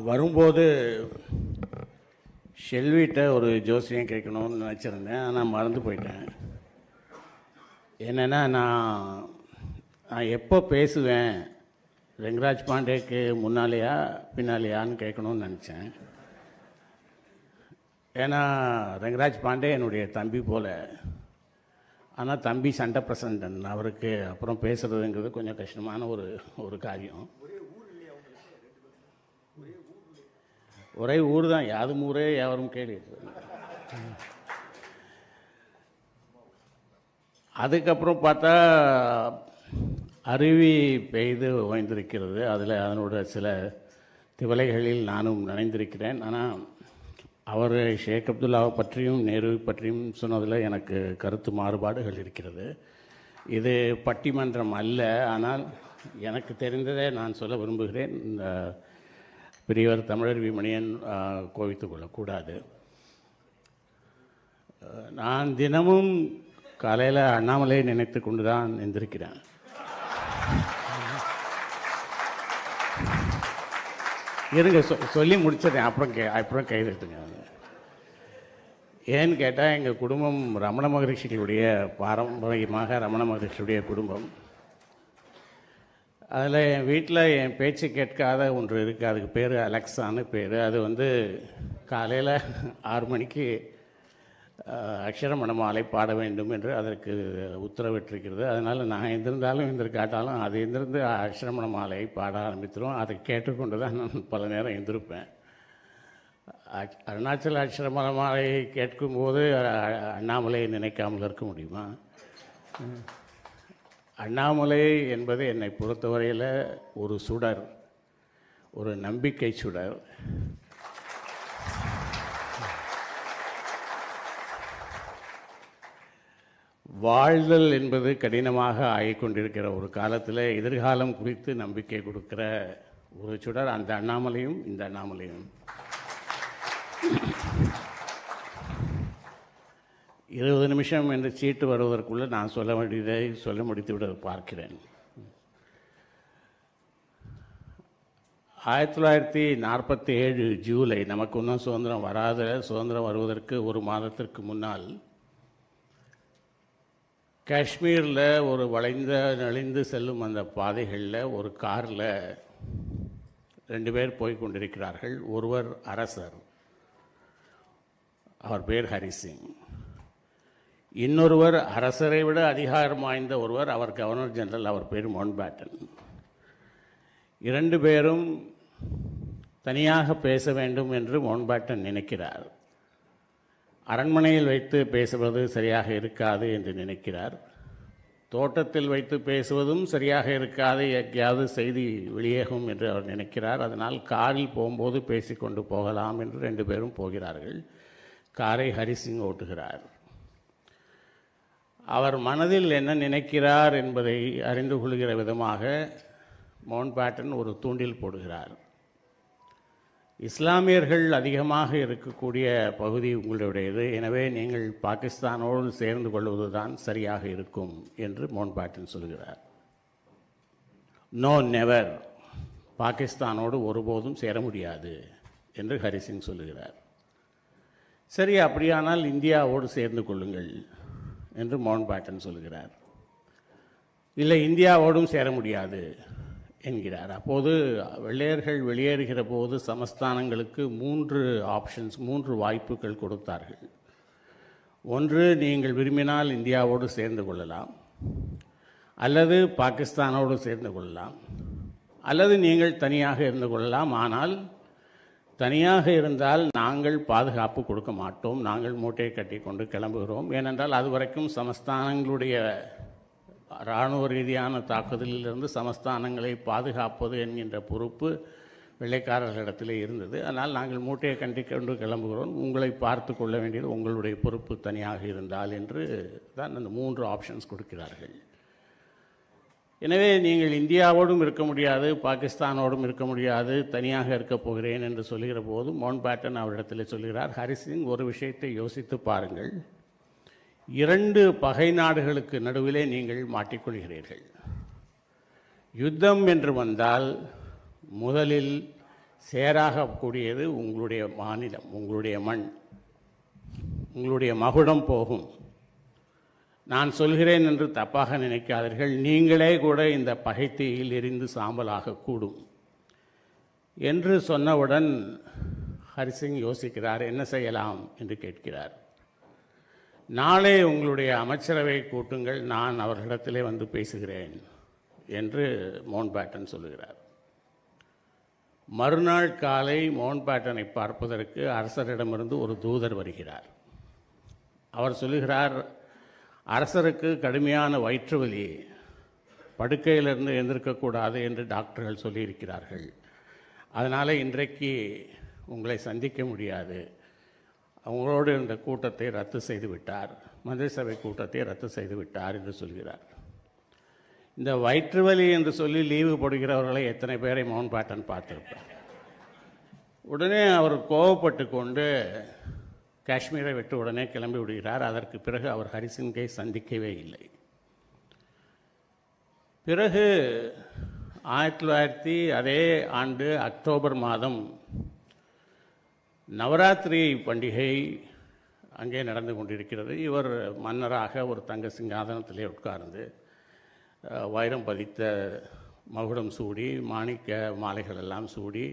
நான் வரும்போது ஷெல்விட்ட ஒரு ஜோசியம் கேட்கணும்னு நினச்சிருந்தேன். ஆனால் மறந்து போயிட்டேன். என்னென்னா நான் நான் எப்போ பேசுவேன்? ரெங்கராஜ் பாண்டேக்கு முன்னாலேயா பின்னாலேயான்னு கேட்கணும்னு நினச்சேன். ஏன்னா ரெங்கராஜ் பாண்டே என்னுடைய தம்பி போல். ஆனால் தம்பி சண்டை பிரசண்டன். அவருக்கு அப்புறம் பேசுகிறதுங்கிறது கொஞ்சம் கஷ்டமான ஒரு ஒரு காரியம். ஒரே ஊர் தான் யாதும் ஊரே யாரும் கேள்வி அதுக்கப்புறம் பார்த்தா அருவி பெய்து ஓய்ந்திருக்கிறது. அதில் அதனோட சில திவலைகளில் நானும் நனைந்திருக்கிறேன். ஆனால் அவர் ஷேக் அப்துல்லாவை பற்றியும் நேரு பற்றியும் சொன்னதில் எனக்கு கருத்து மாறுபாடுகள் இருக்கிறது. இது பட்டிமன்றம் அல்ல ஆனால் எனக்கு தெரிந்ததை நான் சொல்ல விரும்புகிறேன். இந்த பெரியவர் தமிழர் விமணியன் கோவித்துக் கொள்ளக்கூடாது. நான் தினமும் காலையில் அண்ணாமலையை நினைத்து கொண்டு தான் எந்திருக்கிறேன். இருங்க சொ சொல்லி முடிச்சிடுறேன். அப்புறம் கே அப்புறம் கைதட்டுங்க ஏன்னு கேட்டால் எங்கள் குடும்பம் ரமண மகரிஷிகளுடைய பாரம்பரியமாக ரமண மகரிஷியுடைய குடும்பம். அதில் என் வீட்டில் என் பேச்சு கேட்காத ஒன்று இருக்குது அதுக்கு பேர் அலெக்ஸான்னு பேர். அது வந்து காலையில் ஆறு மணிக்கு அக்ஷரமண மாலை பாட வேண்டும் என்று அதற்கு உத்தரவிட்டிருக்கிறது. அதனால் நான் எந்திருந்தாலும் எந்திருக்காட்டாலும் அது எந்திருந்து அக்ஷரமண மாலை பாட ஆரம்பித்துடும் அதை கேட்டுக்கொண்டு தான் நான் பல நேரம் எந்திருப்பேன். அருணாச்சல அக்ஷரமண மாலை கேட்கும்போது அண்ணாமலையை நினைக்காமல் இருக்க முடியுமா? அண்ணாமலை என்பது என்னை பொறுத்தவரையில் ஒரு சுடர் ஒரு நம்பிக்கை சுடர். வாழ்தல் என்பது கடினமாக ஆகிக்கொண்டிருக்கிற ஒரு காலத்தில் எதிர்காலம் குறித்து நம்பிக்கை கொடுக்கிற ஒரு சுடர் அந்த அண்ணாமலையும் இந்த அண்ணாமலையும். இருபது நிமிஷம் என்று சீட்டு வருவதற்குள்ளே நான் சொல்ல வேண்டியதை சொல்ல முடித்து விட பார்க்கிறேன். ஆயிரத்தி தொள்ளாயிரத்தி நாற்பத்தி ஏழு ஜூலை நமக்கு இன்னும் சுதந்திரம் வராத சுதந்திரம் வருவதற்கு ஒரு மாதத்திற்கு முன்னால் காஷ்மீரில் ஒரு வளைந்த நெளிந்து செல்லும் அந்த பாதைகளில் ஒரு காரில் ரெண்டு பேர் போய் கொண்டிருக்கிறார்கள். ஒருவர் அரசர். அவர் பேர் ஹரிசிங். இன்னொருவர் அரசரை விட அதிகாரம் வாய்ந்த ஒருவர் அவர் கவர்னர் ஜெனரல் அவர் பேர் மோன்பேட்டன். இரண்டு பேரும் தனியாக பேச வேண்டும் என்று மோன்பேட்டன் நினைக்கிறார். அரண்மனையில் வைத்து பேசுவது சரியாக இருக்காது என்று நினைக்கிறார். தோட்டத்தில் வைத்து பேசுவதும் சரியாக இருக்காது எங்கேயாவது செய்தி வெளியேகும் என்று அவர் நினைக்கிறார். அதனால் காரில் போகும்போது பேசிக்கொண்டு போகலாம் என்று ரெண்டு பேரும் போகிறார்கள். காரை ஹரிசிங் ஓட்டுகிறார். அவர் மனதில் என்ன நினைக்கிறார் என்பதை அறிந்து கொள்கிற விதமாக மவுண்ட் பேட்டன் ஒரு தூண்டில் போடுகிறார். இஸ்லாமியர்கள் அதிகமாக இருக்கக்கூடிய பகுதி உங்களுடையது. எனவே நீங்கள் பாகிஸ்தானோடு சேர்ந்து கொள்வது தான் சரியாக இருக்கும் என்று மோன் பேட்டன் சொல்கிறார். நோ நெவர் பாகிஸ்தானோடு ஒருபோதும் சேர முடியாது என்று ஹரிசிங் சொல்லுகிறார் சரி அப்படியானால் இந்தியாவோடு சேர்ந்து கொள்ளுங்கள். என்று மவுண்ட் பேட்டன் சொல்கிறார். இல்லை இந்தியாவோடும் சேர முடியாது என்கிறார். அப்போது வெள்ளையர்கள் வெளியேறுகிற போது சமஸ்தானங்களுக்கு மூன்று ஆப்ஷன்ஸ் மூன்று வாய்ப்புகள் கொடுத்தார்கள். ஒன்று நீங்கள் விரும்பினால் இந்தியாவோடு சேர்ந்து கொள்ளலாம். அல்லது பாகிஸ்தானோடு சேர்ந்து கொள்ளலாம். அல்லது நீங்கள் தனியாக இருந்து கொள்ளலாம். ஆனால் தனியாக இருந்தால் நாங்கள் பாதுகாப்பு கொடுக்க மாட்டோம். நாங்கள் மூட்டையை கட்டி கொண்டு கிளம்புகிறோம். ஏனென்றால் அது வரைக்கும் சமஸ்தானங்களுடைய இராணுவ ரீதியான தாக்குதலிலிருந்து சமஸ்தானங்களை பாதுகாப்பது என்கின்ற பொறுப்பு வெள்ளைக்காரர்களிடத்திலே இருந்தது. அதனால் நாங்கள் மூட்டையை கண்டி கொண்டு கிளம்புகிறோம். உங்களை பார்த்து கொள்ள வேண்டியது உங்களுடைய பொறுப்பு தனியாக இருந்தால் என்று தான் அந்த மூன்று ஆப்ஷன்ஸ் கொடுக்கிறார்கள். எனவே நீங்கள் இந்தியாவோடும் இருக்க முடியாது பாகிஸ்தானோடும் இருக்க முடியாது தனியாக இருக்கப் போகிறேன் என்று சொல்கிற போது மவுண்ட் பேட்டன் அவரிடத்தில் சொல்கிறார் ஹரிசிங் ஒரு விஷயத்தை யோசித்து பாருங்கள். இரண்டு பகை நாடுகளுக்கு நடுவிலே நீங்கள் மாட்டிக்கொள்கிறீர்கள். யுத்தம் என்று வந்தால் முதலில் சேராகக்கூடியது உங்களுடைய மாநிலம் உங்களுடைய மண் உங்களுடைய மகுடம் போகும். நான் சொல்கிறேன் என்று தப்பாக நினைக்காதீர்கள். நீங்களே கூட இந்த பகைத்தீயில் எரிந்து சாம்பலாக கூடும். என்று சொன்னவுடன் ஹரிசிங் யோசிக்கிறார் என்ன செய்யலாம்? என்று கேட்கிறார். நாளை உங்களுடைய அமைச்சரவை கூட்டுங்கள். நான் அவர்களிடத்திலே வந்து பேசுகிறேன் என்று மோன் பேட்டன் சொல்லுகிறார். மறுநாள் காலை மோன்பேட்டனை பார்ப்பதற்கு அரசரிடமிருந்து ஒரு தூதர் வருகிறார். அவர் சொல்லுகிறார் அரசருக்கு கடுமையான வயிற்று வலி படுக்கையிலிருந்து எழுந்திருக்கக்கூடாது என்று டாக்டர்கள் சொல்லியிருக்கிறார்கள். அதனால் இன்றைக்கு உங்களை சந்திக்க முடியாது. அவங்களோடு இந்த கூட்டத்தை ரத்து செய்து விட்டார். மந்திரி சபை கூட்டத்தை ரத்து செய்து விட்டார் என்று சொல்கிறார். இந்த வயிற்று வலி என்று சொல்லி லீவு போடுகிறவர்களை எத்தனை பேரை மவுண்ட் பேட்டன் பார்த்துருப்பார்? உடனே அவர் கோவப்பட்டு கொண்டு காஷ்மீரை விட்டு உடனே கிளம்பி விடுகிறார். அதற்கு பிறகு அவர் ஹரிசிங்கை சந்திக்கவே இல்லை. பிறகு ஆயிரத்தி தொள்ளாயிரத்தி அதே ஆண்டு அக்டோபர் மாதம் நவராத்திரி பண்டிகை அங்கே நடந்து கொண்டிருக்கிறது. இவர் மன்னராக ஒரு தங்க சிங்காதனத்திலே உட்கார்ந்து வைரம் பதித்த மகுடம் சூடி மாணிக்க மாலைகள் எல்லாம் சூடி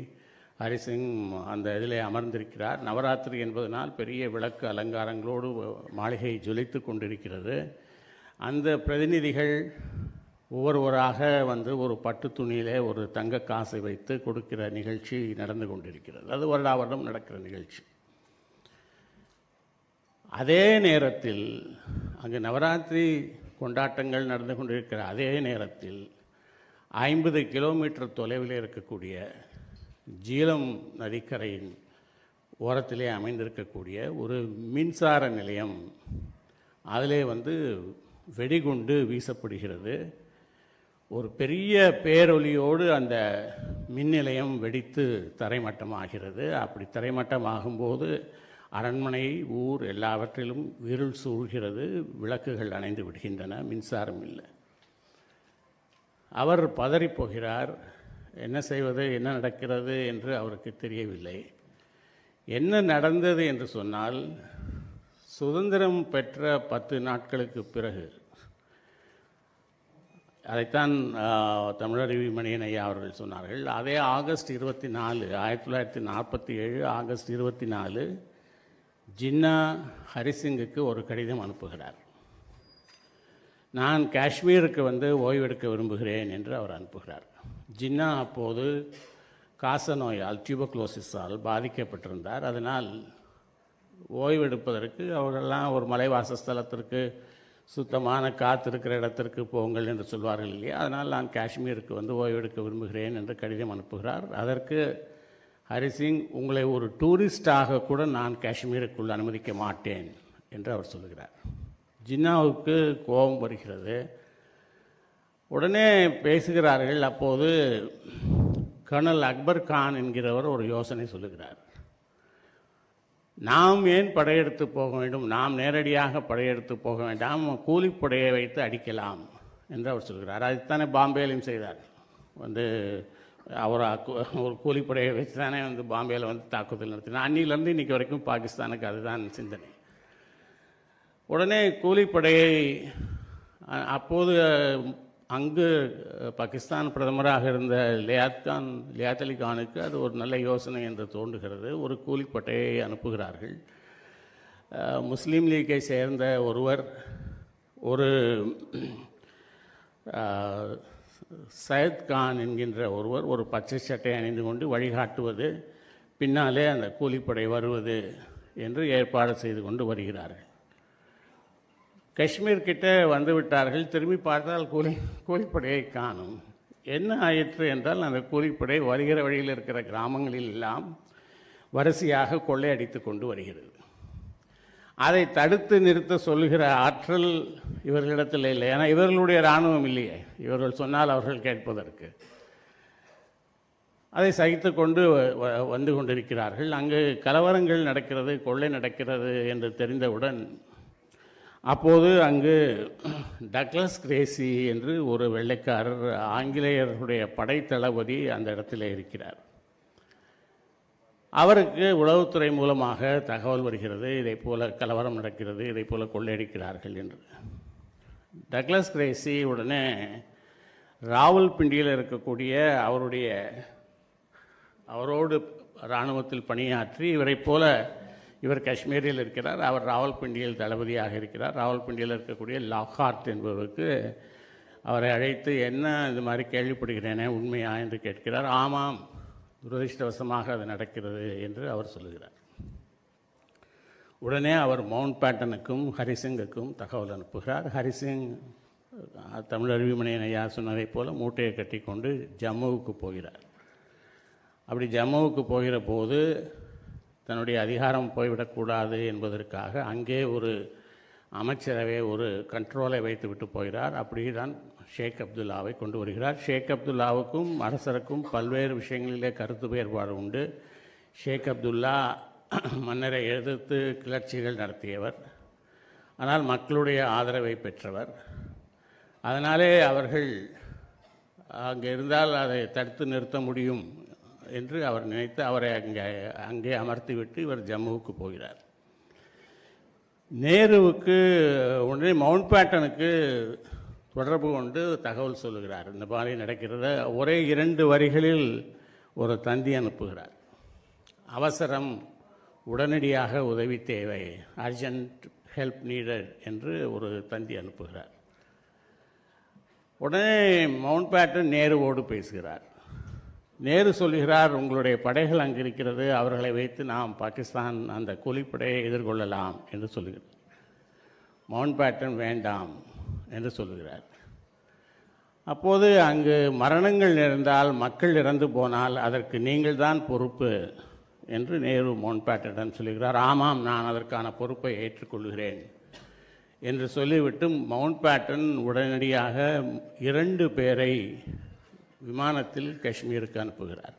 ஹரிசிங் அந்த இதில் அமர்ந்திருக்கிறார். நவராத்திரி என்பதனால் பெரிய விளக்கு அலங்காரங்களோடு மாளிகை ஜொலித்து கொண்டிருக்கிறது. அந்த பிரதிநிதிகள் ஒவ்வொருவராக வந்து ஒரு பட்டு துணியிலே ஒரு தங்க காசை வைத்து கொடுக்கிற நிகழ்ச்சி நடந்து கொண்டிருக்கிறது. அது வருடா வருடம் நடக்கிற நிகழ்ச்சி. அதே நேரத்தில் அங்கு நவராத்திரி கொண்டாட்டங்கள் நடந்து கொண்டிருக்கிற அதே நேரத்தில் ஐம்பது கிலோமீட்டர் தொலைவில் இருக்கக்கூடிய ஜீலம் நதிக்கரையின் ஓரத்திலே அமைந்திருக்கக்கூடிய ஒரு மின்சார நிலையம். அதிலே வந்து வெடிகுண்டு வீசப்படுகிறது. ஒரு பெரிய பேரொலியோடு அந்த மின் நிலையம் வெடித்து தரைமட்டமாகிறது. அப்படி தரைமட்டமாகும்போது அரண்மனை ஊர் எல்லாவற்றிலும் இருள் சூழ்கிறது. விளக்குகள் அணைந்து விடுகின்றன. மின்சாரம் இல்லை. அவர் பதறிப் போகிறார். என்ன செய்வது என்ன நடக்கிறது என்று அவருக்கு தெரியவில்லை. என்ன நடந்தது என்று சொன்னால் சுதந்திரம் பெற்ற பத்து நாட்களுக்கு பிறகு அதைத்தான் தமிழறிவி தமிழருவி மணியன் ஐயா அவர்கள் சொன்னார்கள். அதே ஆகஸ்ட் இருபத்தி நாலு ஆயிரத்தி தொள்ளாயிரத்தி நாற்பத்தி ஏழு ஆகஸ்ட் இருபத்தி நாலு ஜின்னா ஹரிசிங்குக்கு ஒரு கடிதம் அனுப்புகிறார். நான் காஷ்மீருக்கு வந்து ஓய்வெடுக்க விரும்புகிறேன் என்று அவர் அனுப்புகிறார். ஜின்னா அப்போது காச நோயால் டியூபக்ளோசிஸால் பாதிக்கப்பட்டிருந்தார். அதனால் ஓய்வெடுப்பதற்கு அவர்கள்லாம் ஒரு மலைவாசஸ்தலத்திற்கு சுத்தமான காற்று இருக்கிற இடத்திற்கு போங்கள் என்று சொல்வார்கள் இல்லையா? அதனால் நான் காஷ்மீருக்கு வந்து ஓய்வெடுக்க விரும்புகிறேன் என்று கடிதம் அனுப்புகிறார். அதற்கு ஹரிசிங் உங்களை ஒரு டூரிஸ்டாக கூட நான் காஷ்மீருக்குள் அனுமதிக்க மாட்டேன் என்று அவர் சொல்லுகிறார். ஜின்னாவுக்கு கோபம் வருகிறது. உடனே பேசுகிறார்கள். அப்போது கர்னல் அக்பர் கான் என்கிறவர் ஒரு யோசனை சொல்லுகிறார். நாம் ஏன் படையெடுத்து போக வேண்டும்? நாம் நேரடியாக படையெடுத்து போக வேண்டாம். கூலிப்படையை வைத்து அடிக்கலாம் என்று அவர் சொல்கிறார். அதுதானே பாம்பேலையும் செய்தார். வந்து அவர் ஒரு கூலிப்படையை வச்சு தானே வந்து பாம்பேயில் வந்து தாக்குதல் நடத்தினார். அன்னிலேருந்து இன்றைக்கி வரைக்கும் பாகிஸ்தானுக்கு அதுதான் சிந்தனை. உடனே கூலிப்படையை அப்போது அங்கு பாகிஸ்தான் பிரதமராக இருந்த லியாத் கான் லியாத் அலி கானுக்கு அது ஒரு நல்ல யோசனை என்று தோன்றுகிறது. ஒரு கூலிப்படையை அனுப்புகிறார்கள். முஸ்லீம் லீக்கை சேர்ந்த ஒருவர் ஒரு சயத் கான் என்கின்ற ஒருவர் ஒரு பச்சை சட்டை அணிந்து கொண்டு வழிகாட்டுவது பின்னாலே அந்த கூலிப்படை வருவது என்று ஏற்பாடு செய்து கொண்டு வருகிறார்கள். காஷ்மீர் கிட்ட வந்து விட்டார்கள். திரும்பி பார்த்தால் கூலி கூலிப்படையை காணும். என்ன ஆயிற்று என்றால் அந்த கூலிப்படை வருகிற வழியில் இருக்கிற கிராமங்களில் எல்லாம் வரிசையாக கொள்ளையடித்து கொண்டு வருகிறது. அதை தடுத்து நிறுத்த சொல்லுகிற ஆற்றல் இவர்களிடத்தில் இல்லை. ஏன்னா இவர்களுடைய இராணுவம் இல்லையே. இவர்கள் சொன்னால் அவர்கள் கேட்பதற்கு. அதை சகித்து கொண்டு வ- வ- வந்து கொண்டிருக்கிறார்கள். அங்கு கலவரங்கள் நடக்கிறது கொள்ளை நடக்கிறது என்று தெரிந்தவுடன் அப்போது அங்கு டக்ளஸ் கிரேசி என்று ஒரு வெள்ளைக்காரர் ஆங்கிலேயர்களுடைய படைத்தளபதி அந்த இடத்துல இருக்கிறார். அவருக்கு உளவுத்துறை மூலமாக தகவல் வருகிறது இதை போல கலவரம் நடக்கிறது இதை போல கொள்ளையடிக்கிறார்கள் என்று. டக்ளஸ் கிரேசி உடனே ராவல்பிண்டியில் இருக்கக்கூடிய அவருடைய அவரோடு இராணுவத்தில் பணியாற்றி இவரைப் போல இவர் காஷ்மீரில் இருக்கிறார். அவர் ராவல்பிண்டியில் தளபதியாக இருக்கிறார். ராவல்பிண்டியில் இருக்கக்கூடிய லாக்ஹார்ட் என்பவருக்கு அவரை அழைத்து என்ன இது மாதிரி கேள்விப்படுகிறேனே உண்மையா என்று கேட்கிறார். ஆமாம் துரதிருஷ்டவசமாக அது நடக்கிறது என்று அவர் சொல்லுகிறார். உடனே அவர் மவுண்ட் பேட்டனுக்கும் ஹரிசிங்குக்கும் தகவல் அனுப்புகிறார். ஹரிசிங் தமிழ் அறிவிமணியன் ஐயா சொன்னதைப் போல மூட்டையை கட்டி கொண்டு ஜம்முவுக்கு போகிறார். அப்படி ஜம்முவுக்கு போகிற போது தன்னுடைய அதிகாரம் போய்விடக்கூடாது என்பதற்காக அங்கே ஒரு அமைச்சரவை ஒரு கண்ட்ரோலை வைத்துவிட்டு போகிறார். அப்படியே தான் ஷேக் அப்துல்லாவை கொண்டு வருகிறார். ஷேக் அப்துல்லாவுக்கும் அரசருக்கும் பல்வேறு விஷயங்களிலே கருத்து வேறுபாடு உண்டு. ஷேக் அப்துல்லா மன்னரை எதிர்த்து கிளர்ச்சிகள் நடத்தியவர். ஆனால் மக்களுடைய ஆதரவை பெற்றவர். அதனாலே அவர்கள் அங்கே இருந்தால் அதை தடுத்து நிறுத்த முடியும் என்று அவர் நினைத்து அவரை அங்கே அங்கே அமர்த்திவிட்டு இவர் ஜம்முவுக்கு போகிறார். நேருவுக்கு உடனே மவுண்ட் பேட்டனுக்கு தொடர்பு கொண்டு தகவல் சொல்லுகிறார். இந்த மாதிரி நடக்கிறத ஒரே இரண்டு வரிகளில் ஒரு தந்தி அனுப்புகிறார். அவசரம் உடனடியாக உதவி தேவை அர்ஜென்ட் ஹெல்ப் நீடட் என்று ஒரு தந்தி அனுப்புகிறார். உடனே மவுண்ட் பேட்டன் நேருவோடு பேசுகிறார். நேரு சொல்கிறார் உங்களுடைய படைகள் அங்கு இருக்கிறது அவர்களை வைத்து நாம் பாகிஸ்தான் அந்த கூலிப்படையை எதிர்கொள்ளலாம் என்று சொல்லுகிறார். மவுண்ட் பேட்டன் வேண்டாம் என்று சொல்லுகிறார். அப்போது அங்கு மரணங்கள் நேர்ந்தால் மக்கள் இறந்து போனால் அதற்கு நீங்கள் தான் பொறுப்பு என்று நேரு மவுண்ட் பேட்டனிடம் சொல்லுகிறார். ஆமாம் நான் அதற்கான பொறுப்பை ஏற்றுக்கொள்கிறேன் என்று சொல்லிவிட்டு மவுண்ட் பேட்டன் உடனடியாக இரண்டு பேரை விமானத்தில் காஷ்மீருக்கு அனுப்புகிறார்.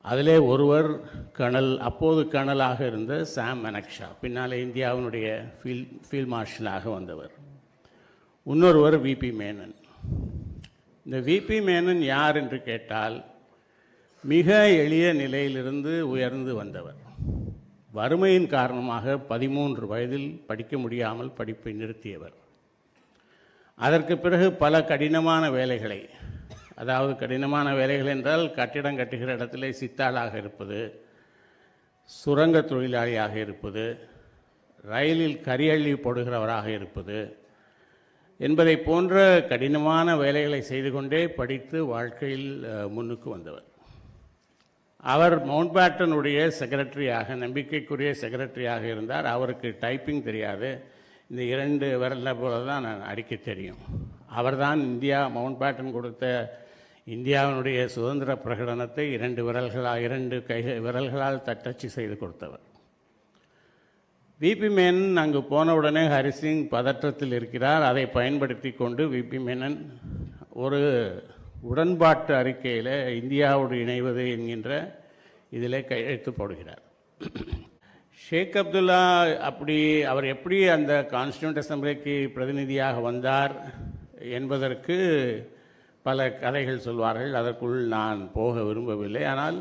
அதிலே ஒருவர் கணல் அப்போது கணலாக இருந்த சாம் மெனக்ஷா பின்னாலே இந்தியாவினுடைய ஃபீல் ஃபீல்ட் மார்ஷலாக வந்தவர். இன்னொருவர் விபி மேனன். இந்த விபி மேனன் யார் என்று கேட்டால் மிக எளிய நிலையிலிருந்து உயர்ந்து வந்தவர். வறுமையின் காரணமாக பதிமூன்று வயதில் படிக்க முடியாமல் படிப்பை நிறுத்தியவர். அதற்கு பிறகு பல கடினமான வேலைகளை அதாவது கடினமான வேலைகள் என்றால் கட்டிடம் கட்டுகிற இடத்திலே சித்தாளாக இருப்பது சுரங்க தொழிலாளியாக இருப்பது ரயிலில் கரியள்ளி போடுகிறவராக இருப்பது என்பதை போன்ற கடினமான வேலைகளை செய்து கொண்டே படித்து வாழ்க்கையில் முன்னுக்கு வந்தவர். அவர் மவுண்ட் பேட்டனுடைய செக்ரட்டரியாக நம்பிக்கைக்குரிய செக்ரட்டரியாக இருந்தார். அவருக்கு டைப்பிங் தெரியாது. இந்த இரண்டு விரல போல தான் நான் அடிக்க தெரியும். அவர்தான் இந்தியா மவுண்ட் பேட்டன் கொடுத்த இந்தியாவினுடைய சுதந்திர பிரகடனத்தை இரண்டு விரல்களால் இரண்டு கை விரல்களால் தட்டச்சு செய்து கொடுத்தவர். விபி மேனன் அங்கு போன உடனே ஹரிசிங் பதற்றத்தில் இருக்கிறார். அதை பயன்படுத்தி கொண்டு விபி மேனன் ஒரு உடன்பாட்டு அறிக்கையில் இந்தியாவோடு இணைவது என்கின்ற இதில் கையெழுத்து போடுகிறார். ஷேக் அப்துல்லா அப்படி அவர் எப்படி அந்த கான்ஸ்டியூண்ட் அசம்பிளிக்கு பிரதிநிதியாக வந்தார் என்பதற்கு பல கதைகள் சொல்வார்கள். அதற்குள் நான் போக விரும்பவில்லை. ஆனால்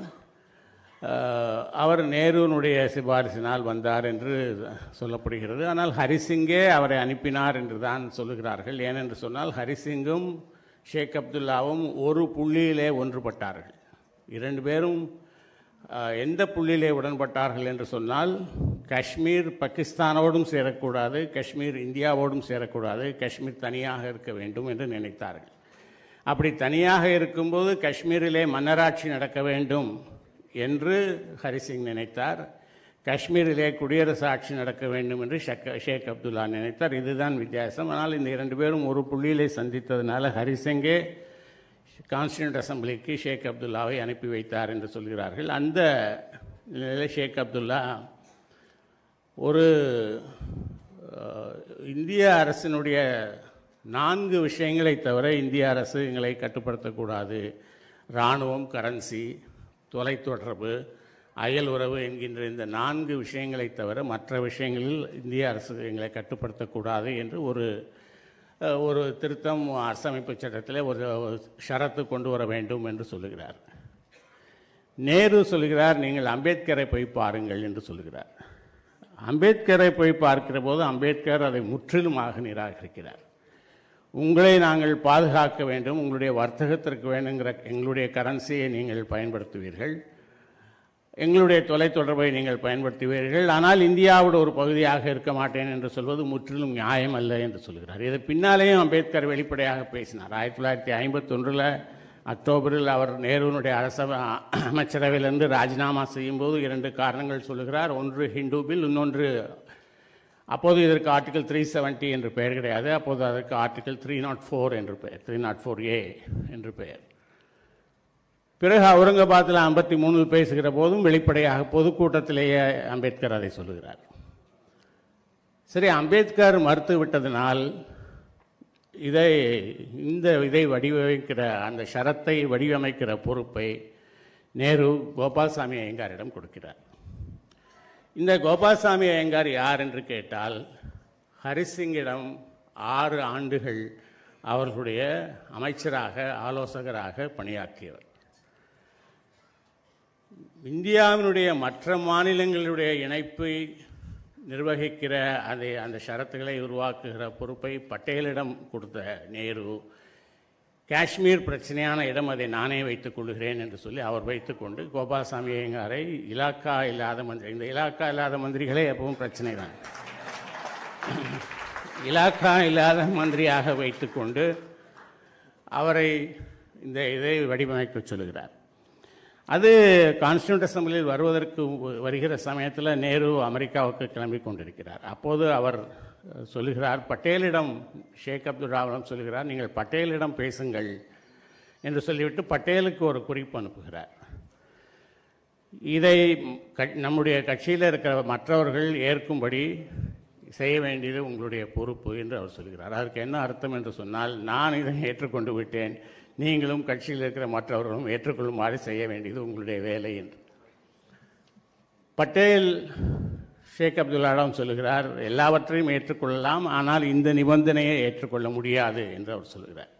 அவர் நேருனுடைய சிபாரிசினால் வந்தார் என்று சொல்லப்படுகிறது. ஆனால் ஹரிசிங்கே அவரை அனுப்பினார் என்று தான் சொல்லுகிறார்கள். ஏனென்று சொன்னால் ஹரிசிங்கும் ஷேக் அப்துல்லாவும் ஒரு புள்ளியிலே ஒன்றுபட்டார்கள். இரண்டு பேரும் எந்த புள்ளியிலே உடன்பட்டார்கள் என்று சொன்னால் காஷ்மீர் பாகிஸ்தானோடும் சேரக்கூடாது காஷ்மீர் இந்தியாவோடும் சேரக்கூடாது காஷ்மீர் தனியாக இருக்க வேண்டும் என்று நினைத்தார்கள். அப்படி தனியாக இருக்கும்போது காஷ்மீரிலே மன்னராட்சி நடக்க வேண்டும் என்று ஹரிசிங் நினைத்தார். காஷ்மீரிலே குடியரசு ஆட்சி நடக்க வேண்டும் என்று ஷக் ஷேக் அப்துல்லா நினைத்தார். இதுதான் வித்தியாசம். ஆனால் இந்த இரண்டு பேரும் ஒரு புள்ளியிலே சந்தித்ததுனால ஹரிசிங்கே கான்ஸ்டியூண்ட் அசம்பிளிக்கு ஷேக் அப்துல்லாவை அனுப்பி வைத்தார் என்று சொல்கிறார்கள். அந்த நிலையில் ஷேக் அப்துல்லா ஒரு இந்திய அரசினுடைய நான்கு விஷயங்களை தவிர இந்திய அரசு எங்களை கட்டுப்படுத்தக்கூடாது. இராணுவம் கரன்சி தொலைத்தொடர்பு அயல் உறவு என்கின்ற இந்த நான்கு விஷயங்களை தவிர மற்ற விஷயங்களில் இந்திய அரசு எங்களை கட்டுப்படுத்தக்கூடாது என்று ஒரு ஒரு திருத்தம் அரசமைப்பு சட்டத்தில் ஒரு ஷரத்து கொண்டு வர வேண்டும் என்று சொல்லுகிறார். நேரு சொல்கிறார் நீங்கள் அம்பேத்கரை போய் பாருங்கள் என்று சொல்கிறார் அம்பேத்கரை போய் பார்க்கிற போது அம்பேத்கர் அதை முற்றிலுமாக நிராகரிக்கிறார். உங்களை நாங்கள் பாதுகாக்க வேண்டும் உங்களுடைய வர்த்தகத்திற்கு வேணுங்கிற எங்களுடைய கரன்சியை நீங்கள் பயன்படுத்துவீர்கள். எங்களுடைய தொலைத்தொடர்பை நீங்கள் பயன்படுத்துவீர்கள். ஆனால் இந்தியாவோட ஒரு பகுதியாக இருக்க மாட்டேன் என்று சொல்வது முற்றிலும் நியாயம் அல்ல என்று சொல்கிறார். இது பின்னாலேயும் அம்பேத்கர் வெளிப்படையாக பேசினார். ஆயிரத்தி தொள்ளாயிரத்தி ஐம்பத்தொன்றில் அக்டோபரில் அவர் நேருனுடைய அரச அமைச்சரவையிலிருந்து ராஜினாமா செய்யும்போது இரண்டு காரணங்கள் சொல்லுகிறார். ஒன்று ஹிந்து பில் இன்னொன்று அப்போது இதற்கு ஆர்டிகல் த்ரீ செவன்ட்டி என்று பெயர் கிடையாது. அப்போது அதற்கு ஆர்டிகல் த்ரீ நாட் ஃபோர் என்று பெயர் த்ரீ நாட் ஃபோர் ஏ என்று பெயர். பிறகு அவுரங்காபாத்தில் ஐம்பத்தி மூணில் பேசுகிற போதும் வெளிப்படையாக பொதுக்கூட்டத்திலேயே அம்பேத்கர் அதை சொல்லுகிறார். சரி அம்பேத்கர் மறுத்து விட்டதனால் இதை இந்த இதை வடிவமைக்கிற அந்த ஷரத்தை வடிவமைக்கிற பொறுப்பை நேரு கோபால்சாமி ஐயங்காரிடம் கொடுக்கிறார். இந்த கோபாலசாமி ஐயங்கார் யார் என்று கேட்டால் ஹரிசிங்கிடம் ஆறு ஆண்டுகள் அவர்களுடைய அமைச்சராக ஆலோசகராக பணியாற்றியவர். இந்தியாவினுடைய மற்ற மாநிலங்களுடைய இணைப்பை நிர்வகிக்கிற அதை அந்த ஷரத்துகளை உருவாக்குகிற பொறுப்பை பட்டேலிடம் கொடுத்த நேரு காஷ்மீர் பிரச்சனையான இடம் அதை நானே வைத்துக் கொள்கிறேன் என்று சொல்லி அவர் வைத்துக்கொண்டு கோபாலசாமி ஐயங்காரை இலாக்கா இல்லாத மந்திரி இந்த இலாக்கா இல்லாத மந்திரிகளே எப்பவும் பிரச்சனை தான் இலாக்கா இல்லாத மந்திரியாக வைத்துக்கொண்டு அவரை இந்த இதை வடிவமைக்க சொல்லுகிறார். அது கான்ஸ்டியூண்ட் அசம்பிளியில் வருவதற்கு வருகிற சமயத்தில் நேரு அமெரிக்காவுக்கு கிளம்பி கொண்டிருக்கிறார். அப்போது அவர் சொல்லுகிறார் பட்டேலிடம் ஷேக் அப்துல் ராவலம் சொல்லுகிறார் நீங்கள் பட்டேலிடம் பேசுங்கள் என்று சொல்லிவிட்டு பட்டேலுக்கு ஒரு குறிப்பு அனுப்புகிறார். இதை க- நம்முடைய கட்சியில் இருக்கிற மற்றவர்கள் ஏற்கும்படி செய்ய வேண்டியது உங்களுடைய பொறுப்பு என்று அவர் சொல்கிறார் அதற்கு என்ன அர்த்தம் என்று சொன்னால் நான் இதை ஏற்றுக்கொண்டு விட்டேன் நீங்களும் கட்சியில் இருக்கிற மற்றவர்களும் ஏற்றுக்கொள்ளுமாறு செய்ய வேண்டியது உங்களுடைய வேலை என்று. பட்டேல் ஷேக் அப்துல்லாடம் சொல்லுகிறார் எல்லாவற்றையும் ஏற்றுக்கொள்ளலாம் ஆனால் இந்த நிபந்தனையை ஏற்றுக்கொள்ள முடியாது என்று அவர் சொல்லுகிறார்.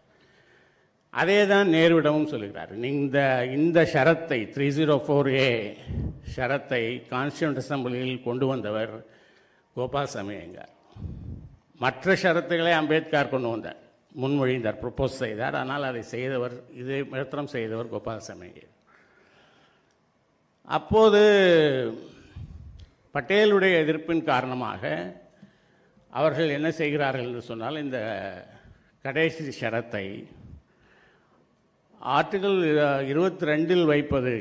அதே தான் நேருவிடமும் சொல்லுகிறார். இந்த இந்த ஷரத்தை த்ரீ ஜீரோ ஃபோர் ஏ ஷரத்தை கான்ஸ்டியூண்ட் அசம்பிளியில் கொண்டு வந்தவர் கோபால்சாமி ஐயங்கார். மற்ற ஷரத்துகளை அம்பேத்கர் கொண்டு வந்தார். முன்மொழிந்தார் ப்ரொப்போஸ் செய்தார். ஆனால் அதை செய்தவர் இதை மாத்திரம் செய்தவர் கோபாலசாமி ஐயர். அப்போது பட்டேலுடைய எதிர்ப்பின் காரணமாக அவர்கள் என்ன செய்கிறார்கள் என்று சொன்னால் இந்த கடைசி ஷரத்தை ஆர்டிகல் இருபத்தி ரெண்டில் வைப்பது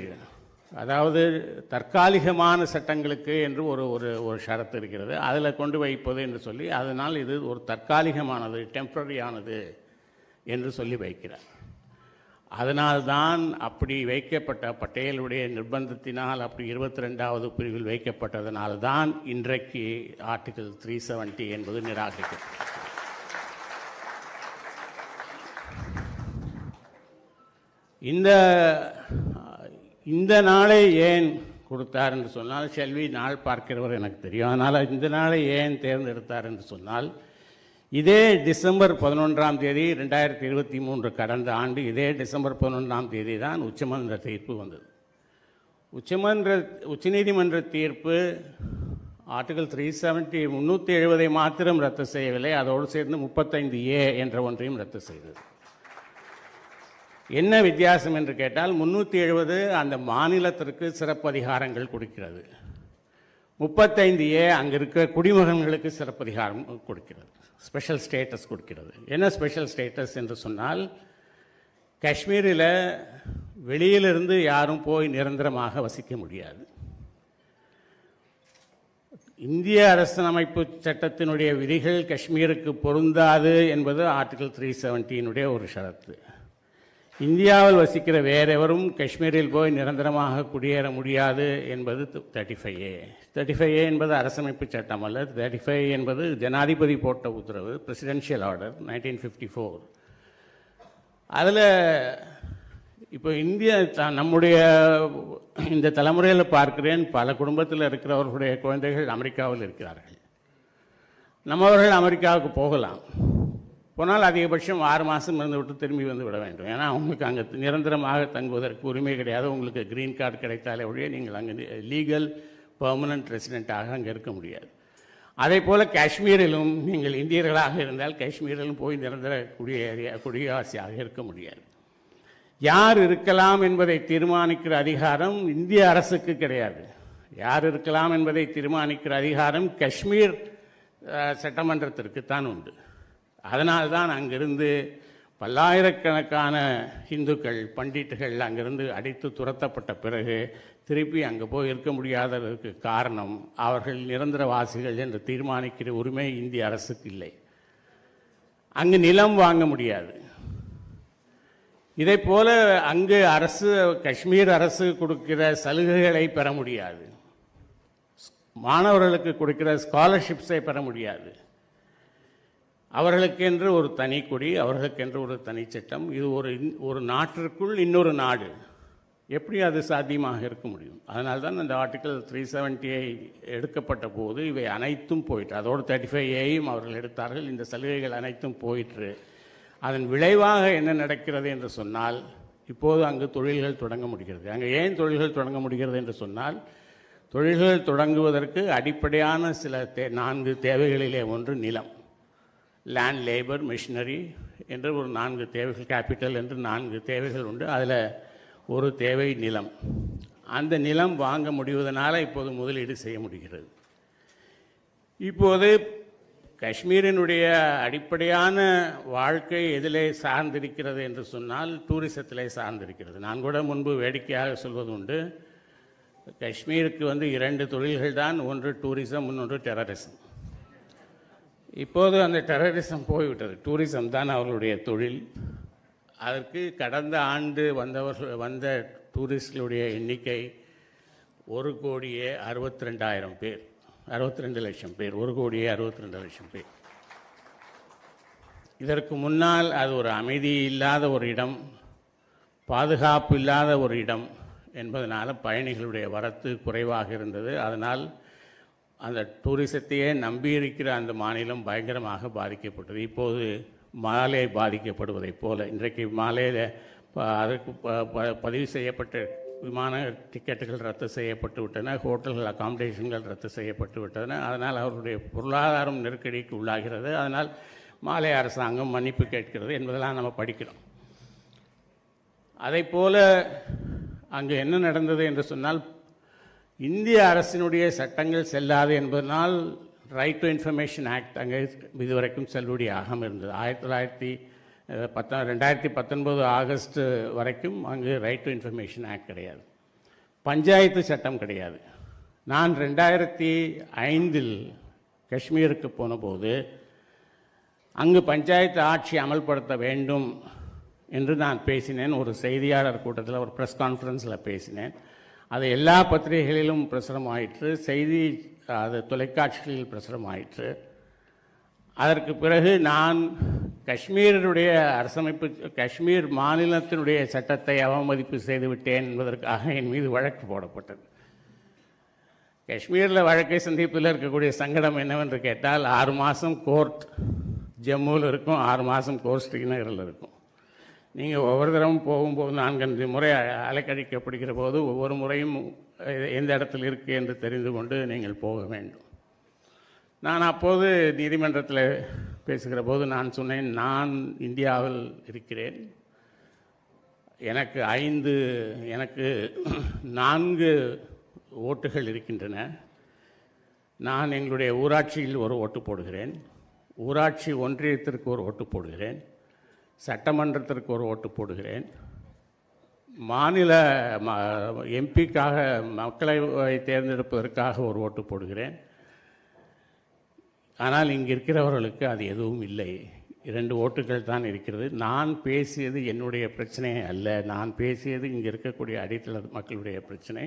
அதாவது தற்காலிகமான சட்டங்களுக்கு என்று ஒரு ஒரு ஒரு ஷரத்து இருக்கிறது. அதில் கொண்டு வைப்பது என்று சொல்லி அதனால் இது ஒரு தற்காலிகமானது டெம்பரரியானது என்று சொல்லி வைக்கிறார். அதனால்தான் அப்படி வைக்கப்பட்ட பட்டேலுடைய நிர்பந்தத்தினால் அப்படி இருபத்தி ரெண்டாவது பிரிவில் வைக்கப்பட்டதனால்தான் இன்றைக்கு ஆர்டிகிள் த்ரீ செவன்ட்டி என்பது நிராகரிக்கப்பட்டது. இந்த இந்த நாளை ஏன் கொடுத்தார் என்று சொன்னால் செல்வி நாள் பார்க்கிறவர் எனக்கு தெரியும். அதனால் இந்த நாளை ஏன் தேர்ந்தெடுத்தார் என்று சொன்னால் இதே டிசம்பர் பதினொன்றாம் தேதி ரெண்டாயிரத்தி இருபத்தி மூன்று கடந்த ஆண்டு இதே டிசம்பர் பதினொன்றாம் தேதி தான் உச்சமன்ற தீர்ப்பு வந்தது. உச்சமன்ற உச்சநீதிமன்ற தீர்ப்பு ஆர்டிகல் த்ரீ செவன்ட்டி முந்நூற்றி எழுபதை மாத்திரம் ரத்து செய்யவில்லை. அதோடு சேர்ந்து முப்பத்தைந்து ஏ என்ற ஒன்றையும் ரத்து செய்தது. என்ன வித்தியாசம் என்று கேட்டால் முன்னூற்றி எழுபது அந்த மாநிலத்திற்கு சிறப்பு அதிகாரங்கள் கொடுக்கிறது. முப்பத்தைந்து ஏ அங்கே இருக்கிற குடிமகன்களுக்கு சிறப்பு அதிகாரம் கொடுக்கிறது. ஸ்பெஷல் ஸ்டேட்டஸ் கொடுக்கிறது. என்ன ஸ்பெஷல் ஸ்டேட்டஸ் என்று சொன்னால் காஷ்மீரில் வெளியிலிருந்து யாரும் போய் நிரந்தரமாக வசிக்க முடியாது. இந்திய அரசமைப்பு சட்டத்தினுடைய விதிகள் காஷ்மீருக்கு பொருந்தாது என்பது ஆர்டிகல் த்ரீ செவன்டீனுடைய ஒரு ஷரத்து. இந்தியாவில் வசிக்கிற வேறெவரும் காஷ்மீரில் போய் நிரந்தரமாக குடியேற முடியாது என்பது thirty five A thirty five A என்பது அரசமைப்பு சட்டம் அல்ல. தேர்ட்டி ஃபைவ் என்பது ஜனாதிபதி போட்ட உத்தரவு presidential order nineteen fifty four அதில் இப்போ இந்திய த- நம்முடைய இந்த தலைமுறையில் பார்க்கிறேன் பல குடும்பத்தில் இருக்கிறவர்களுடைய குழந்தைகள் அமெரிக்காவில் இருக்கிறார்கள். நம்மவர்கள் அமெரிக்காவுக்கு போகலாம். போனால் அதிகபட்சம் ஆறு மாதம் இருந்து விட்டு திரும்பி வந்து விட வேண்டும். ஏன்னா அவங்களுக்கு அங்கே நிரந்தரமாக தங்குவதற்கு உரிமை கிடையாது. உங்களுக்கு க்ரீன் கார்டு கிடைத்தாலே ஒழிய நீங்கள் அங்கே லீகல் பர்மனன்ட் ரெசிடெண்ட்டாக அங்கே இருக்க முடியாது. அதே போல் காஷ்மீரிலும் நீங்கள் இந்தியர்களாக இருந்தால் காஷ்மீரிலும் போய் நிரந்தர குடியேறிய குடியாசியாக இருக்க முடியாது. யார் இருக்கலாம் என்பதை தீர்மானிக்கிற அதிகாரம் இந்திய அரசுக்கு கிடையாது. யார் இருக்கலாம் என்பதை தீர்மானிக்கிற அதிகாரம் காஷ்மீர் சட்டமன்றத்திற்கு தான் உண்டு. அதனால்தான் அங்கிருந்து பல்லாயிரக்கணக்கான இந்துக்கள் பண்டிட்டுகள் அங்கிருந்து அடித்து துரத்தப்பட்ட பிறகு திருப்பி அங்கே போய் இருக்க முடியாததற்கு காரணம் அவர்கள் நிரந்தரவாசிகள் என்று தீர்மானிக்கிற உரிமை இந்திய அரசுக்கு இல்லை. அங்கு நிலம் வாங்க முடியாது. இதைப் போல அங்கு அரசு காஷ்மீர் அரசு கொடுக்கிற சலுகைகளை பெற முடியாது. மாணவர்களுக்கு கொடுக்கிற ஸ்காலர்ஷிப்ஸை பெற முடியாது. அவர்களுக்கென்று ஒரு தனி கொடி அவர்களுக்கென்று ஒரு தனிச்சட்டம் இது ஒரு இன்- ஒரு நாட்டிற்குள் இன்னொரு நாடு. எப்படி அது சாத்தியமாக இருக்க முடியும்? அதனால தான் அந்த ஆர்டிக்கல் த்ரீ செவன்ட்டியை எடுக்கப்பட்ட போது இவை அனைத்தும் போயிட்டு அதோடு தேர்ட்டி ஃபைவ் ஏயும் அவர்கள் எடுத்தார்கள். இந்த சலுகைகள் அனைத்தும் போயிற்று. அதன் விளைவாக என்ன நடக்கிறது என்று சொன்னால் இப்போது அங்கு தொழில்கள் தொடங்க முடிகிறது. அங்கே ஏன் தொழில்கள் தொடங்க முடிகிறது என்று சொன்னால் தொழில்கள் தொடங்குவதற்கு அடிப்படையான சில தே நான்கு தேவைகளிலே ஒன்று நிலம். லேண்ட் லேபர் மிஷினரி என்று ஒரு நான்கு தேவைகள் கேபிட்டல் என்று நான்கு தேவைகள் உண்டு. அதில் ஒரு தேவை நிலம். அந்த நிலம் வாங்க முடிவதனால் இப்போது முதலீடு செய்ய முடிகிறது. இப்போது காஷ்மீரினுடைய அடிப்படையான வாழ்க்கை எதிலே சார்ந்திருக்கிறது என்று சொன்னால் டூரிசத்திலே சார்ந்திருக்கிறது. நான் கூட முன்பு வேடிக்கையாக சொல்வது உண்டு. காஷ்மீருக்கு வந்து இரண்டு தொழில்கள் தான் ஒன்று டூரிசம் இன்னொன்று டெரரிசம் இப்போது அந்த டெரரிசம் போய்விட்டது. டூரிசம் தான் அவர்களுடைய தொழில். அதற்கு கடந்த ஆண்டு வந்தவர்கள் வந்த டூரிஸ்டுகளுடைய எண்ணிக்கை ஒரு கோடியே அறுபத்தி ரெண்டாயிரம் பேர். அறுபத்தி ரெண்டு லட்சம் பேர். ஒரு கோடியே அறுபத்தி ரெண்டு லட்சம் பேர். இதற்கு முன்னால் அது ஒரு அமைதி இல்லாத ஒரு இடம் பாதுகாப்பு இல்லாத ஒரு இடம் என்பதனால் பயணிகளுடைய வரத்து குறைவாக இருந்தது. அதனால் அந்த டூரிசத்தையே நம்பியிருக்கிற அந்த மாநிலம் பயங்கரமாக பாதிக்கப்பட்டது. இப்போது மாலே பாதிக்கப்படுவதைப் போல இன்றைக்கு மாலையில் அதற்கு ப- ப- பதிவு செய்யப்பட்ட விமான டிக்கெட்டுகள் ரத்து செய்யப்பட்டு விட்டன ஹோட்டல்கள் அகாமடேஷன்கள் ரத்து செய்யப்பட்டு விட்டன. அதனால் அவருடைய பொருளாதாரம் நெருக்கடிக்கு உள்ளாகிறது. அதனால் மாலை அரசாங்கம் மன்னிப்பு கேட்கிறது என்பதெல்லாம் நம்ம படிக்கிறோம். அதைப் போல அங்கு என்ன நடந்தது என்று சொன்னால் இந்திய அரசினுடைய சட்டங்கள் செல்லாது என்பதனால் ரைட் டு இன்ஃபர்மேஷன் ஆக்ட் அங்கே இதுவரைக்கும் செல்லுபடியாகாமல் இருந்தது. ஆயிரத்தி தொள்ளாயிரத்தி பத்த ரெண்டாயிரத்தி பத்தொன்பது ஆகஸ்ட் வரைக்கும் அங்கு ரைட் டு இன்ஃபர்மேஷன் ஆக்ட் கிடையாது. பஞ்சாயத்து சட்டம் கிடையாது. நான் ரெண்டாயிரத்தி ஐந்தில் காஷ்மீருக்கு போனபோது அங்கு பஞ்சாயத்து ஆட்சி அமல்படுத்த வேண்டும் என்று நான் பேசினேன். ஒரு செய்தியாளர் கூட்டத்தில் ஒரு ப்ரெஸ் கான்ஃபரன்ஸில் பேசினேன். அது எல்லா பத்திரிகைகளிலும் பிரசுரமாயிற்று. செய்தி அது தொலைக்காட்சிகளில் பிரசுரமாயிற்று. அதற்கு பிறகு நான் காஷ்மீருடைய அரசமைப்பு காஷ்மீர் மாநிலத்தினுடைய சட்டத்தை அவமதிப்பு செய்துவிட்டேன் என்பதற்காக என் மீது வழக்கு போடப்பட்டது. காஷ்மீரில் வழக்கை சந்திப்பில் இருக்கக்கூடிய சங்கடம் என்னவென்று கேட்டால் ஆறு மாதம் கோர்ட் ஜம்முவில் இருக்கும் ஆறு மாதம் கோர்ட் ஸ்ரீநகரில் இருக்கும். நீங்கள் ஒவ்வொரு தடவும் போகும்போது நான்கஞ்சு முறை அலைக்கழிக்கப்படுகிற போது ஒவ்வொரு முறையும் எந்த இடத்துல இருக்குது என்று தெரிந்து கொண்டு நீங்கள் போக வேண்டும். நான் அப்போது நீதிமன்றத்தில் பேசுகிற போது நான் சொன்னேன் நான் இந்தியாவில் இருக்கிறேன். எனக்கு ஐந்து எனக்கு நான்கு ஓட்டுகள் இருக்கின்றன. நான் எங்களுடைய ஊராட்சியில் ஒரு ஓட்டு போடுகிறேன். ஊராட்சி ஒன்றியத்திற்கு ஒரு ஓட்டு போடுகிறேன். சட்டமன்றத்திற்கு ஒரு ஓட்டு போடுகிறேன். மாநில எம்பிக்காக மக்களை தேர்ந்தெடுப்பதற்காக ஒரு ஓட்டு போடுகிறேன். ஆனால் இங்கே இருக்கிறவர்களுக்கு அது எதுவும் இல்லை. இரண்டு ஓட்டுகள் தான் இருக்கிறது. நான் பேசியது என்னுடைய பிரச்சனை அல்ல. நான் பேசியது இங்கே இருக்கக்கூடிய அடித்தள மக்களுடைய பிரச்சனை.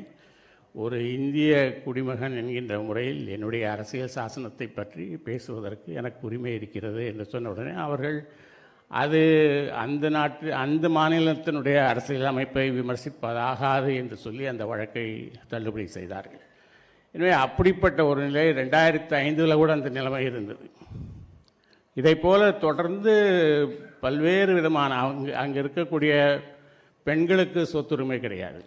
ஒரு இந்திய குடிமகன் என்கின்ற முறையில் என்னுடைய அரசியல் சாசனத்தை பற்றி பேசுவதற்கு எனக்கு உரிமை இருக்கிறது என்று சொன்ன உடனே அவர்கள் அது அந்த நாட்டு அந்த மாநிலத்தினுடைய அரசியல் அமைப்பை விமர்சிப்பதாகாது என்று சொல்லி அந்த வழக்கை தள்ளுபடி செய்தார்கள். எனவே அப்படிப்பட்ட ஒரு நிலை ரெண்டாயிரத்து ஐந்தில் கூட அந்த நிலைமை இருந்தது. இதைப் போல் தொடர்ந்து பல்வேறு விதமான அங்கு அங்கே இருக்கக்கூடிய பெண்களுக்கு சொத்துரிமை கிடையாது.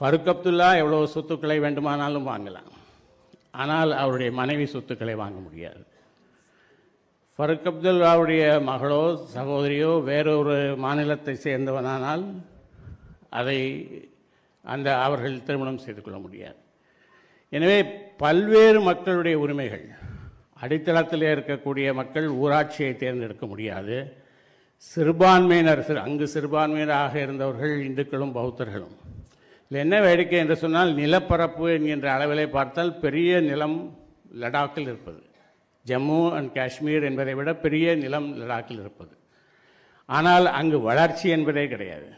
ஃபருக் அப்துல்லா எவ்வளோ சொத்துக்களை வேண்டுமானாலும் வாங்கலாம். ஆனால் அவருடைய மனைவி சொத்துக்களை வாங்க முடியாது. ஃபருக் அப்துல்லாவுடைய மகளோ சகோதரியோ வேறொரு மாநிலத்தை சேர்ந்தவனானால் அதை அந்த அவர்கள் திருமணம் செய்து கொள்ள முடியாது. எனவே பல்வேறு மக்களுடைய உரிமைகள் அடித்தளத்தில் இருக்கக்கூடிய மக்கள் ஊராட்சியை தேர்ந்தெடுக்க முடியாது. சிறுபான்மையினர் அங்கு சிறுபான்மையினராக இருந்தவர்கள் இந்துக்களும் பௌத்தர்களும். இதில் என்ன வேடிக்கை என்று சொன்னால் நிலப்பரப்பு என்கின்ற அளவிலே பார்த்தால் பெரிய நிலம் லடாக்கில் இருப்பது. ஜம்மு அண்ட் காஷ்மீர் என்பதை விட பெரிய நிலம் லடாக்கில் இருப்பது. ஆனால் அங்கு வளர்ச்சி என்பதே கிடையாது.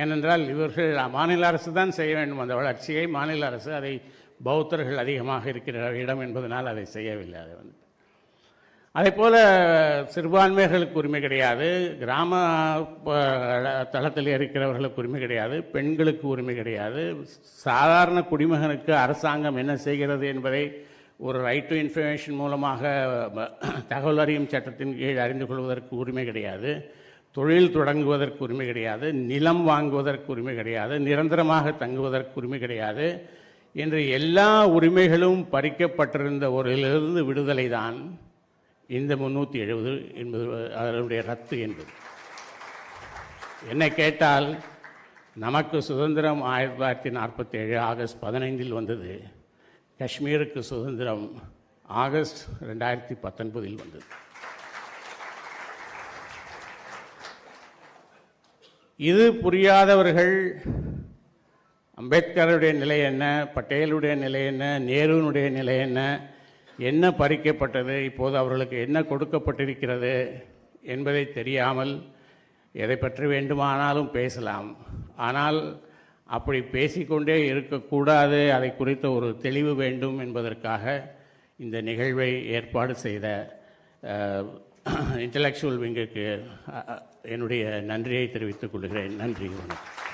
ஏனென்றால் இவர்கள் மாநில அரசு தான் செய்ய வேண்டும். அந்த வளர்ச்சியை மாநில அரசு அதை பௌத்தர்கள் அதிகமாக இருக்கிற இடம் என்பதனால் அதை செய்யவில்லை அதை வந்து. அதே போல் சிறுபான்மையர்களுக்கு உரிமை கிடையாது. கிராம தளத்தில் இருக்கிறவர்களுக்கு உரிமை கிடையாது. பெண்களுக்கு உரிமை கிடையாது. சாதாரண குடிமகனுக்கு அரசாங்கம் என்ன செய்கிறது என்பதை ஒரு ரைட் டு இன்ஃபர்மேஷன் மூலமாக தகவல் அறியும் சட்டத்தின் கீழ் அறிந்து கொள்வதற்கு உரிமை கிடையாது. தொழில் தொடங்குவதற்கு உரிமை கிடையாது. நிலம் வாங்குவதற்கு உரிமை கிடையாது. நிரந்தரமாக தங்குவதற்கு உரிமை கிடையாது. என்று எல்லா உரிமைகளும் பறிக்கப்பட்டிருந்த ஒரிலிருந்து விடுதலை தான் இந்த முந்நூற்றி எழுபது என்பது அதனுடைய ரத்து என்பது. என்னை கேட்டால் நமக்கு சுதந்திரம் ஆயிரத்தி தொள்ளாயிரத்தி நாற்பத்தி ஏழு ஆகஸ்ட் பதினைந்தில் வந்தது. காஷ்மீருக்கு சுதந்திரம் ஆகஸ்ட் ரெண்டாயிரத்தி பத்தொன்பதில் வந்தது. இது புரியாதவர்கள் அம்பேத்கருடைய நிலை என்ன பட்டேலுடைய நிலை என்ன நேருனுடைய நிலை என்ன என்ன பறிக்கப்பட்டது இப்போது அவர்களுக்கு என்ன கொடுக்கப்பட்டிருக்கிறது என்பதை தெரியாமல் எதை பற்றி வேண்டுமானாலும் பேசலாம். ஆனால் அப்படி பேசிக்கொண்டே இருக்கக்கூடாது. அதை குறித்த ஒரு தெளிவு வேண்டும் என்பதற்காக இந்த நிகழ்வை ஏற்பாடு செய்த இன்டலெக்சுவல் விங்குக்கு என்னுடைய நன்றியை தெரிவித்துக் கொள்கிறேன். நன்றி வணக்கம்.